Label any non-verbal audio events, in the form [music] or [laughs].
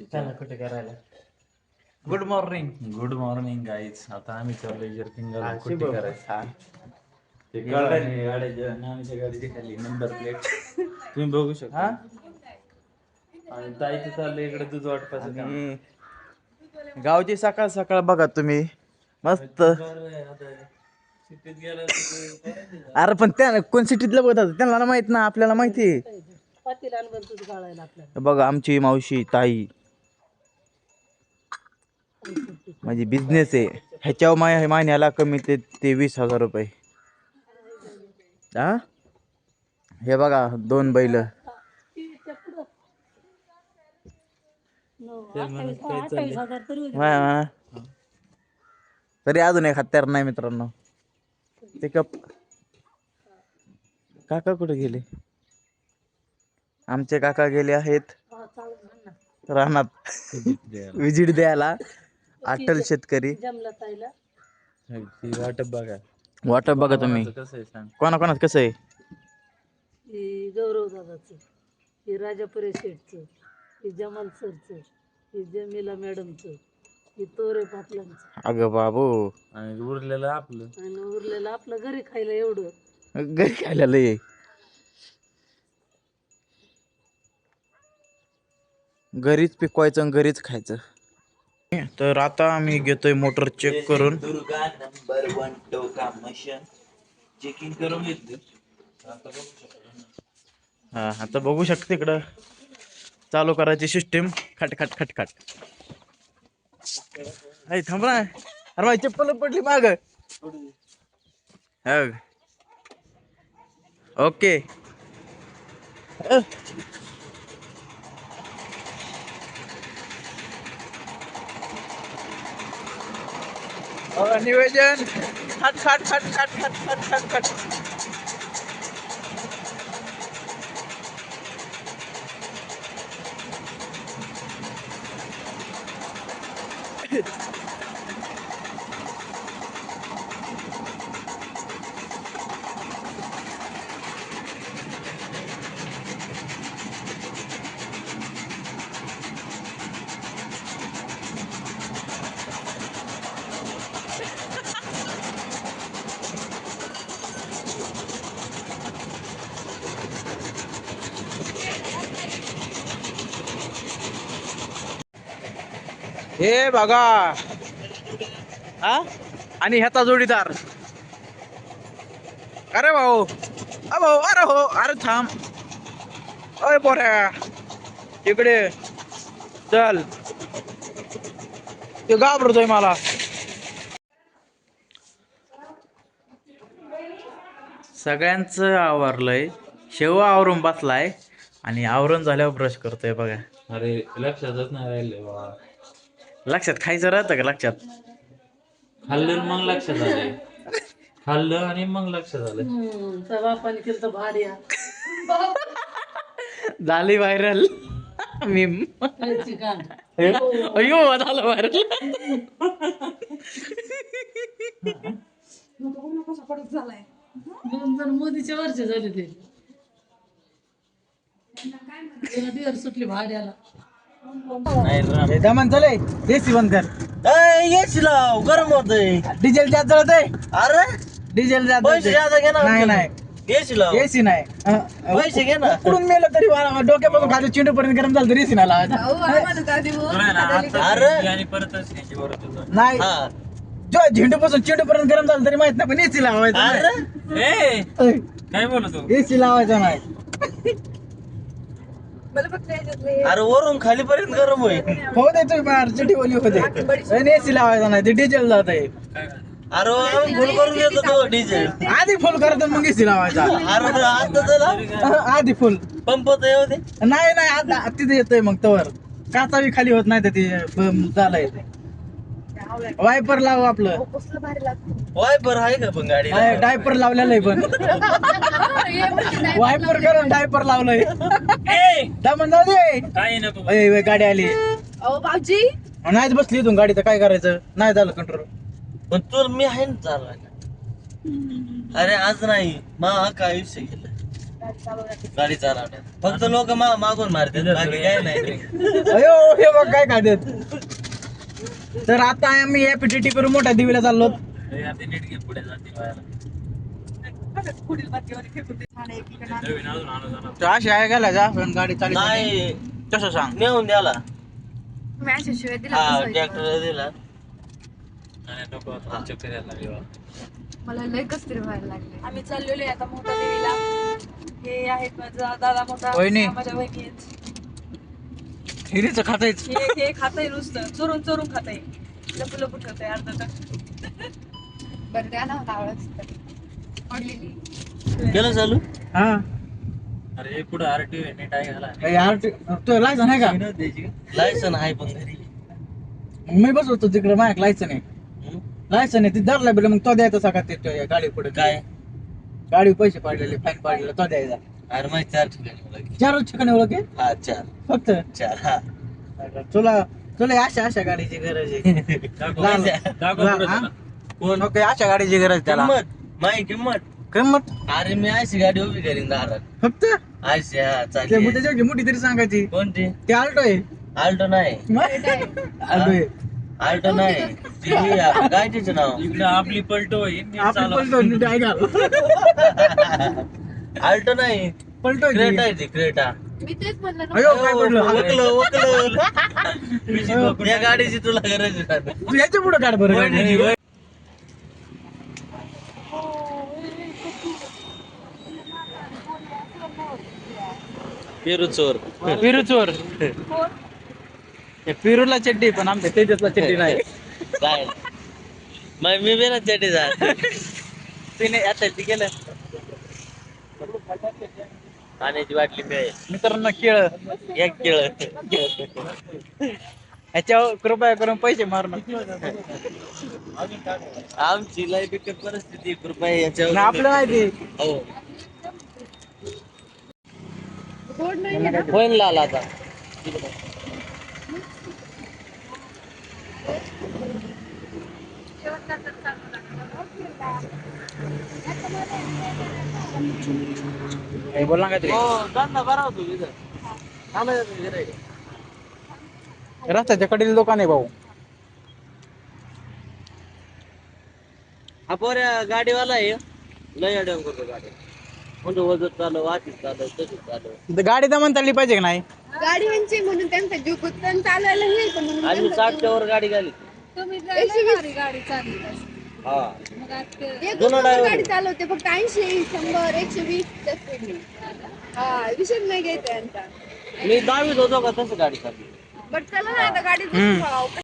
कुठे करायला? Good morning good morning guys आता आम्ही चाललोय जर्किंगला. कुठे करायचं? ते कळलं गाड्याच्या नानीच्या गाडीची खाली नंबर प्लेट [laughs] तुम्ही बघू शकता. आणि ताईचं चाललंय इकडे दूध वाटपाचं काम. गावची सकाळ सकाळ बघा तुम्ही. मस्त. सिटीत गेला अरे पण त्या कोण सिटीतलं बघतात त्यांना माहीत ना आपल्याला माहिती. आहे. बघा आमची मावशी ताई. म्हणजे बिझनेस आहे. ह्याच्यावर माय महिन्याला कमी ते ते वीस हजार रुपये. हा हे बघा दोन बैल. तरी अजून एक हत्यार नाही मित्रांनो. ते कप काका कुठे गेले? आमचे काका गेले आहेत. रानात. विजिट द्यायला. अटल शेतकरी. ती वाटप बघा. वाटप बघा तुम्ही. कसं आहे सांग. कोणा कोणात कसं आहे? ही गौरव दादाचं ही राजापुरे शेठचं ही जमाल सरचं ही जमीला मॅडमचं ही तोरे पाटलांचं. अगं बाबू. आणि उरलेलं आपलं. आणि उरलेलं आपलं घरी खायला एवढं. घरी खायला लय. आहे. घरीच पिकवायचं आणि घरीच खायचं. तर आता आम्ही घेतोय मोटर चेक करून. दुर्गा नंबर वन टोका मशीन चेकिंग करून हा आता बघू शकते इकडं. चालू करायची सिस्टीम खट खट खट खट. अरे थांब ना. अरे माझी चप्पल पडली माग. ओके. अ. अ, निवेदन खट खट खट खट खट खट खट हे बघा. हा? आणि ह्याचा जोडीदार. अरे भाऊ. अ भाऊ अरे हो. अरे थांब. अरे पोऱ्या. इकडे. चल. ते घाबरतोय मला. सगळ्यांचं आवरलंय. शेव आवरून बसलाय. आणि आवरून झाल्यावर ब्रश करतोय बघा. अरे लक्षातच नाही राहिले बाबा लक्षात खायचं राहतं का लक्षात? खाल्लं आणि मग लक्षात आलंय. खाल्लं आणि मग लक्षात आलं त्या बापाने केलं तर भाड्या झाली व्हायरल मी चिकन अयो झालं व्हायरल दोन जण मोदीच्या वर्ष झाले ते. त्याला दिवर सुटली भाड्याला. दमन चले एसी बंद कर येशी लाव गरम होतंय. डिझेल जास्त जळत आहे अरे? डिझेल जास्त पैसे घे ना नाही नाही. येशी लाव एसी नाही पैसे घे ना. उकडून मेलं तरी मला डोक्यापासून खाली चिंटू पर्यंत गरम झालं तरी एसी नाही लावायचा. अरे. नाही. हा. जो झेंडू पासून चिंटू पर्यंत गरम झालं तरी माहीत नाही पण एसी लावायचा अरे? ए काय बोलतो एसी लावायचा नाही. अरे वरून खाली पर्यंत गरम होईल. हो दे तुम्ही ओली होते. एसी लावायचा नाही ते डिझेल जात आहे अरे आम्ही फुल करून देतो तो डिझेल. आधी फुल करतो मग एसी लावायचा. अरे आता आधी फुल पंप तर येऊ दे. नाही नाही आता तिथे येतोय मग तवर. काचा बी खाली होत नाही तर ते झालंय. वायपर लाव आपलं. वायपर आहे का पण गाडी डायपर लावलेलं आहे पण. [laughs] वायपर करून डायपर लावलंय. दमन जाऊ दे. ए, ए, गाडी आली. अहो भाऊजी. नाहीच बसली इथून गाडी तर काय करायचं? नाही झालं कंट्रोल पण तू मी आहे ना चालवायला अरे आज नाही. मा का आयुष्य गेलं? गाडी चालवण्यात. फक्त लोक मागून मारतात. बाकी काय नाही रे. अयो हे बघ काय खात्यात. तर आता आम्ही या पीटीटी करून मोठ्या दिवीला चाललो. तर अशी आहे गेला जा पण गाडी चालू नाही. तसं सांग. नेऊन द्याला शिवाय दिला हा. ट्रॅक्टर दिला. आणि नको आता चक्कर यायला लागली बा. मला लय व्हायला लागले. आम्ही चाललेलो आहे आता मोठा देवीला. हे आहेत माझा दादा मोठा वहिनी. माझ्या वहिनी आहेत. हिरीचं खातायच हे हे खातंय नुसतं. चोरून चोरून खातंय. लपू लपू ठेवतंय अर्धा तर बरं द्या ना आवडत केलं चालू? हा. अरे पुढे आरटीओ आहे? नीट आहे घाला ए, यार ते- लायसन आहे का? लायसन आहे पण घरी. मी बसवतो तिकडे माझ्या लायसन आहे? लायसन आहे ती धरला बेल मग तो द्यायचा सगळा ते गाडी पुढे काय? गाडी पैसे पाडलेले फाईन पाडलेला तो द्यायचा. अरे माहिती चार ठिकाणी मला. चारच ठिकाणी ओळखे? हा चार. फक्त? चार हा. तुला तुला अशा अशा गाडीची गरज आहे. हा? कोण? अशा गाडीची गरज त्याला. किंमत माही किंमत? किंमत? अरे मी अशी गाडी उभी करीन दारात. फक्त? अशी हा ते चालली मग त्याच्यावरची मोठी तरी सांगायची. कोणती? ते आल्टो आहे. आल्टो नाही. आल्टो आहे. आल्टो नाही. ती ही आहे. काय तिचं नाव? इकडे आपली पलटो. पलटो नीट ऐका आल्टो नाही. पलटो आहे क्रेटा ती. आहे ती क्रेटा. मी तेच म्हणलं ना. अयो काय पडलं वकलं वकलं या गाडीची तुला गरज आहे. तू याच्यापुढे काढ बरं. गाडी. पेरू चोर पिरू चोर हे पिरूला चड्डी पण आमच्या तेजसला चड्डी नाही. काय? मग मी बी ना चटी जा तिने आता ती केलं पाण्याची बाटली मिळेल. मित्रांनो केळ. एक केळ. ह्याच्यावर कृपया करून पैसे मारू नका. आमची बिकट परिस्थिती कृपया याच्यावर. आपलं माहिती हो. होईन लाल आता. बोल ना काहीतरी. हो. रस्त्याच्या कडील दुकान आहे भाऊ. हा पोऱ्या गाडीवाला आहे. लय अडवून करतो गाडी. म्हणजे वजत चालव वाहतीत चालव तशीच चालव. गाडी दमन चालली पाहिजे का नाही? गाडी यांची म्हणून त्यांचा जीव गुत्तन चालवायला हे म्हणून आम्ही साठच्या वर गाडी घाली. एकशे वीस. गाडी चालली हा. एक दोन नंबर driver. गाडी चालवते फक्त ऐंशी शंभर एकशे वीस स्पीडने हा विषय नाही घ्यायचा यांचा. मी दहावीत होतो का तसं गाडी चालली. बट चला ना आता गाडी हम्म.